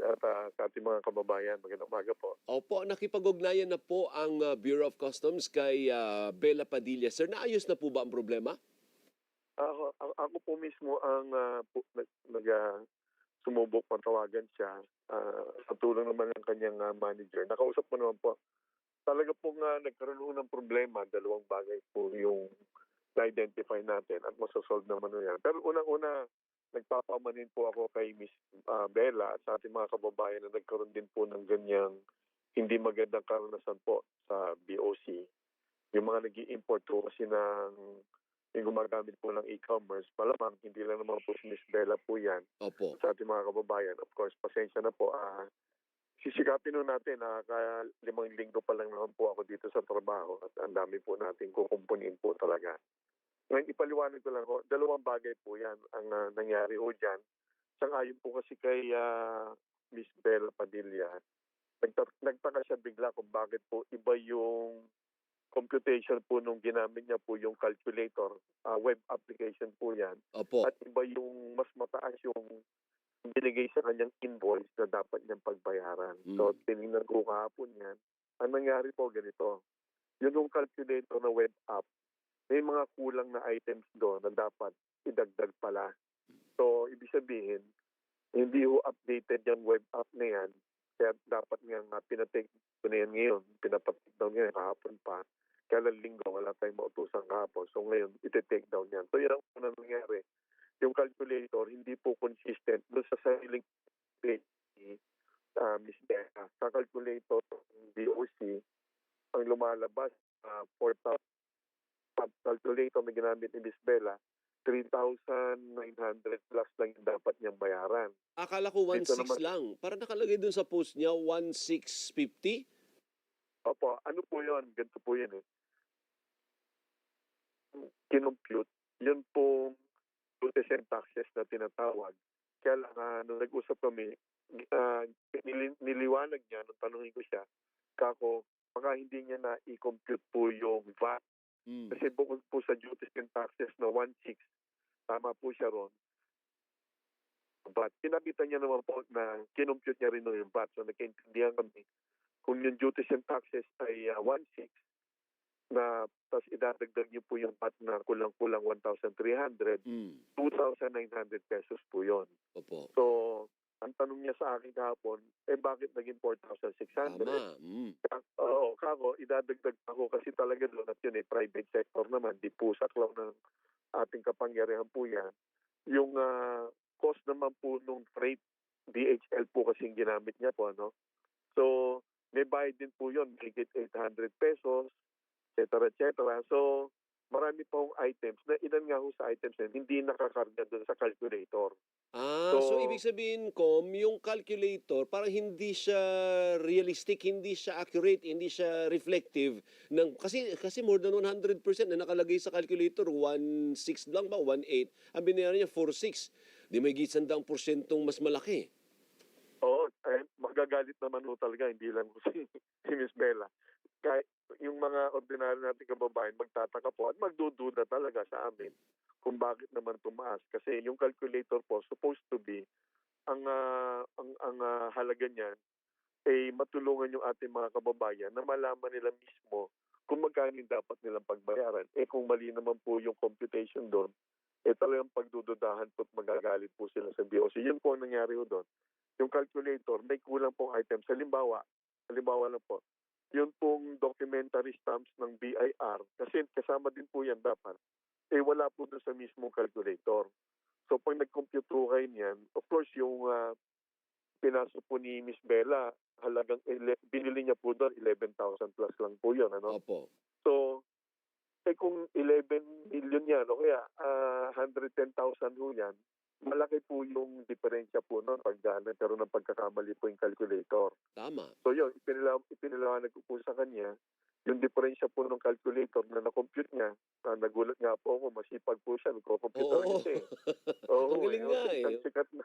at ah, sa ating mga kababayan. Magandang umaga po. Opo, nakipag-ugnayan na po ang uh, Bureau of Customs kay uh, Bella Padilla. Sir, naayos na po ba ang problema? Ako, ako, po mismo ang pu- nag, nag ah, sumubok patawagan siya ah, sa tulong naman ng kanyang ah, manager. Nakausap mo naman po. Talaga po nga nagkaroon ho ng problema. Dalawang bagay po yung na-identify natin at masasolve naman ho yan. Pero unang-una, nagpapamanin po ako kay Miss ah, Bella at sa ating mga kababayan na nagkaroon din po ng ganyang hindi magandang karanasan po sa BOC. Yung mga nag import po kasi ng yung gumagamit po ng e-commerce, malamang hindi lang naman po si Miss Bella po yan Opo. sa ating mga kababayan. Of course, pasensya na po. Ah, sisikapin po natin na kaya limang linggo pa lang naman po ako dito sa trabaho at ang dami po natin kukumpuniin po talaga. Ngayon, ipaliwanag ko lang ho, dalawang bagay po yan ang ah, nangyari ho dyan. Sangayon po kasi kay ah, Miss Bella Padilla, nagta- nagtaka siya bigla kung bakit po iba yung computation po nung ginamit niya po yung calculator, ah, web application po yan Opo. at iba yung mas mataas yung binigay sa kanyang invoice na dapat niyang pagbayaran. Mm. So, tinignan ko kahapon yan. Ang nangyari po ganito, yun yung calculator na web app, may mga kulang na items doon na dapat idagdag pala. So, ibig sabihin, hindi ho updated yung web app na yan. Kaya dapat nga nga pinatake ko na yan ngayon. Pinapatik down ngayon kahapon pa. Kaya lang linggo, wala tayong mautusan kahapon. So ngayon, iti-take down yan. So yan ang unang nangyari. Yung calculator, hindi po consistent doon sa sariling page ni uh, Ms. Becca. Sa calculator ng DOC, ang lumalabas, uh, 4,000 pag calculator na ginamit ni Ms. Bella, 3,900 plus lang yung dapat niyang bayaran. Akala ko Dito 1.6 naman- lang. Para nakalagay dun sa post niya, 1.650. Opo, ano po yun? Ganito po yun eh. Kinompute, yun pong duties and taxes na tinatawag. Kaya lang, ah, nung nag-usap kami, ah, nili- niliwanag niya, nung tanongin ko siya, kako, baka hindi niya na i-compute po yung VAT. Mm. Kasi bukod po sa duties and taxes na 1.6, tama po siya ron. But pinabitan niya naman po na kinompute niya rin yung VAT. So nagkaintindihan kami kung yung duties and taxes ay ah, 1.6 na tapos idadagdag niyo po yung VAT na kulang-kulang 1,300, Mm. 2,900 pesos po yon. Opo. So, ang tanong niya sa akin kahapon, eh bakit naging 4,600? Tama. Mm. Oo, kako, idadagdag ako kasi talaga doon at yun eh, private sector naman, di po saklaw ng ating kapangyarihan po yan. Yung ah, cost naman po nung freight, DHL po kasi ginamit niya po, ano? So, may bayad din po yun, higit 800 pesos, et cetera, et cetera. So, marami pong items na ilan nga ho sa items na hindi nakakarga doon sa calculator. Ah, so, So- ibig sabihin, Com, yung calculator, parang hindi siya realistic, hindi siya accurate, hindi siya reflective. Ng, kasi, kasi more than 100% na nakalagay sa calculator, 1.6 lang ba, 1.8. Ang binayaran niya, 4.6. Di may gisandang porsyentong mas malaki. Oo, eh, magagalit naman ho talaga, hindi lang si, si Miss Bella. Kahit yung mga ordinary nating kababayan magtataka po at magdududa talaga sa amin kung bakit naman tumaas. Kasi yung calculator po supposed to be ang ah, ang ang ah, halaga niyan ay matulungan yung ating mga kababayan na malaman nila mismo kung magkano dapat nilang pagbayaran. Eh kung mali naman po yung computation doon, eh talagang pagdududahan po at magagalit po sila sa BOC. Yun po ang nangyari ho doon yung calculator, may kulang pong items. Halimbawa, halimbawa lang po, yun pong documentary stamps ng BIR, kasi kasama din po yan dapat, eh wala po doon sa mismong calculator. So pag nag-compute po kayo niyan, of course yung uh, pinasok po ni Miss Bella, halagang, ele- binili niya po doon, 11,000 plus lang po yun. Ano? Opo. So, eh kung 11 million yan, o kaya ah, 110,000 ho yan, malaki po yung diferensya po noon pag uh, nagkaroon ng pagkakamali po yung calculator. Tama. So yun, ipinila, ipinilawanag ko po sa kanya, yung diferensya po ng calculator na na-compute niya, na nagulat nga po ako, masipag po siya, nagko-compute Oo. eh. Oo, Ang galing eh, nga eh. Isang sikat na,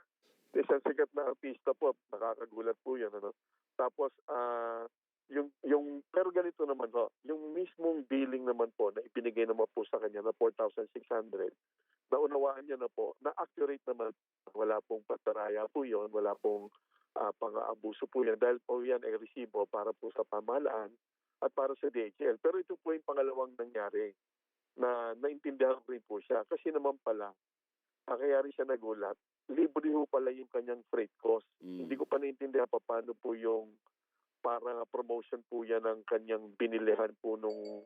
isang sikat na artista po, nakakagulat po yan. Ano? Tapos, ah, yung, yung, pero ganito naman ho, yung mismong billing naman po na ibinigay naman po sa kanya na 4,600, naunawaan niya na po na accurate naman. Wala pong pataraya po yon wala pong ah, pang-aabuso po yan dahil po yan ay resibo para po sa pamahalaan at para sa DHL. Pero ito po yung pangalawang nangyari na naintindihan ko rin po siya kasi naman pala ah, kaya rin siya nagulat libre ho pala yung kanyang freight cost. Mm. Hindi ko pa naintindihan pa paano po yung parang promotion po yan ng kanyang binilihan po nung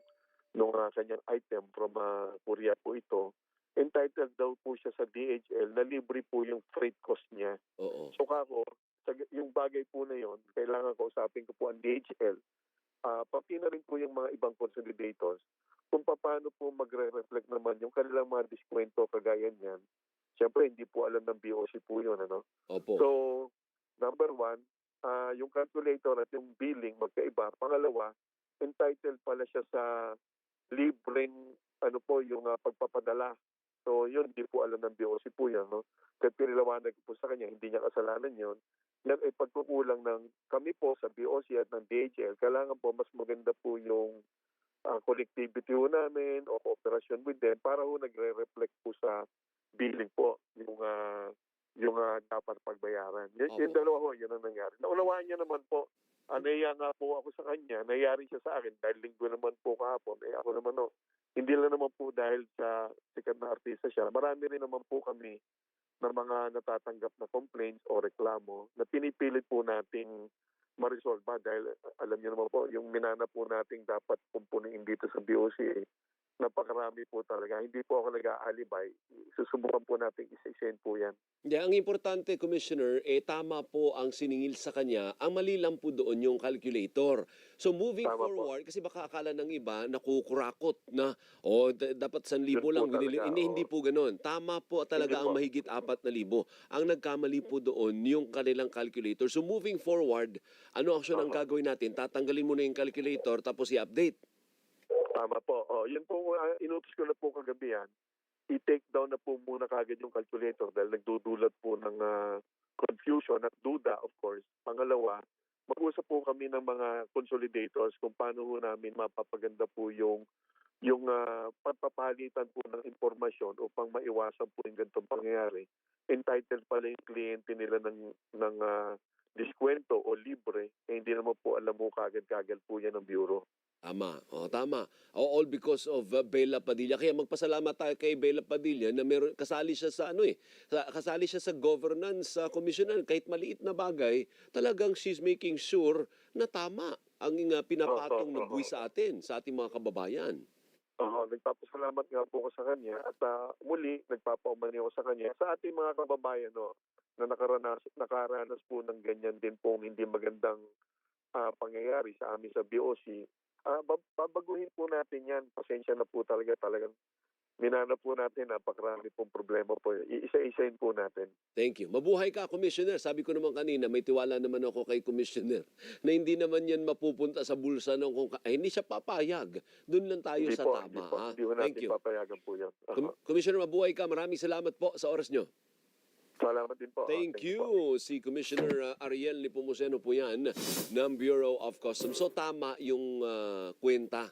nung ah, kanyang item from ah, Korea po ito. Entitled daw po siya sa DHL na libre po yung freight cost niya. Oo. So kako, sa- yung bagay po na yon, kailangan ko usapin ko po ang DHL. Ah, pati na rin po yung mga ibang consolidators kung paano po magre-reflect naman yung kanilang mga diskwento kagaya niyan. Siyempre, hindi po alam ng BOC po yun. Ano? Opo. So, number one, ah, yung calculator at yung billing magkaiba. Pangalawa, entitled pala siya sa libreng ano po yung ah, pagpapadala. So, yun, hindi po alam ng BOC po yan. No? Kaya piniliwanag po sa kanya, hindi niya kasalanan yun. Yan ay pagkukulang ng kami po sa BOC at ng DHL. Kailangan po mas maganda po yung ah, connectivity ho namin o cooperation with them para ho nagre-reflect po sa billing po yung ah, yung ah, dapat pagbayaran. Y- yung Opo. dalawa ho, yun ang nangyari. Naunawaan niya naman po, uh, naiya nga po ako sa kanya, nayari siya sa akin dahil linggo naman po kahapon. Eh ako naman no, hindi lang naman po dahil sa sikat na artista siya. Marami rin naman po kami na mga natatanggap na complaints o reklamo na pinipilit po nating ma-resolve dahil alam niyo naman po, yung minana po nating dapat kumpuniin dito sa BOC, eh, napakarami po talaga. Hindi po ako nag-aalibay. Susubukan po nating isa-isain po yan. Hindi, ang importante, Commissioner, eh tama po ang siningil sa kanya. Ang mali lang po doon yung calculator. So moving Tama po. forward, kasi baka akala ng iba, nakukurakot na, o d- dapat 1,000 Yun po lang talaga. Hindi, hindi po ganun. Tama po talaga ang po. mahigit 4,000. Ang nagkamali po doon, yung kanilang calculator. So moving forward, ano action ang Tama. gagawin natin? Tatanggalin mo na yung calculator tapos i-update. Tama po. Oh, yun po, uh, inutos ko na po kagabi yan. I-take down na po muna kagad yung calculator dahil nagdudulot po ng ah, confusion at duda, of course. Pangalawa, mag-usap po kami ng mga consolidators kung paano po namin mapapaganda po yung yung ah, pagpapalitan po ng impormasyon upang maiwasan po yung ganitong pangyayari. Entitled pala yung kliyente nila ng, ng ah, diskwento o libre, eh, hindi naman po alam mo kagad-kagad po yan ng Bureau. Tama. O, tama. O, all because of uh, Bella Padilla. Kaya magpasalamat tayo kay Bella Padilla na meron kasali siya sa ano eh, sa- kasali siya sa governance sa commissioner kahit maliit na bagay, talagang she's making sure na tama ang uh, pinapatong ng buwis sa atin, sa ating mga kababayan. Oo, nagpapasalamat nga po ko sa kanya at ah, muli nagpapaumani ako sa kanya sa ating mga kababayan no, na nakaranas, nakaranas po ng ganyan din pong hindi magandang ah, pangyayari sa amin sa BOC. Ah, bab- babaguhin po natin yan. Pasensya na po talaga talagang minana po natin napakarami pong problema po. Iisa-isain po natin. Thank you. Mabuhay ka, Commissioner. Sabi ko naman kanina, may tiwala naman ako kay Commissioner na hindi naman yan mapupunta sa bulsa ng kung... Ay, hindi siya papayag. Doon lang tayo hindi sa po, tama. hindi po, ha? hindi po Thank natin you. papayagan po yan. Com- Commissioner, mabuhay ka. Maraming salamat po sa oras nyo. Salamat din po. Thank po. you. Si Commissioner uh, Ariel Nepomuceno po yan ng Bureau of Customs. So tama yung uh, kwenta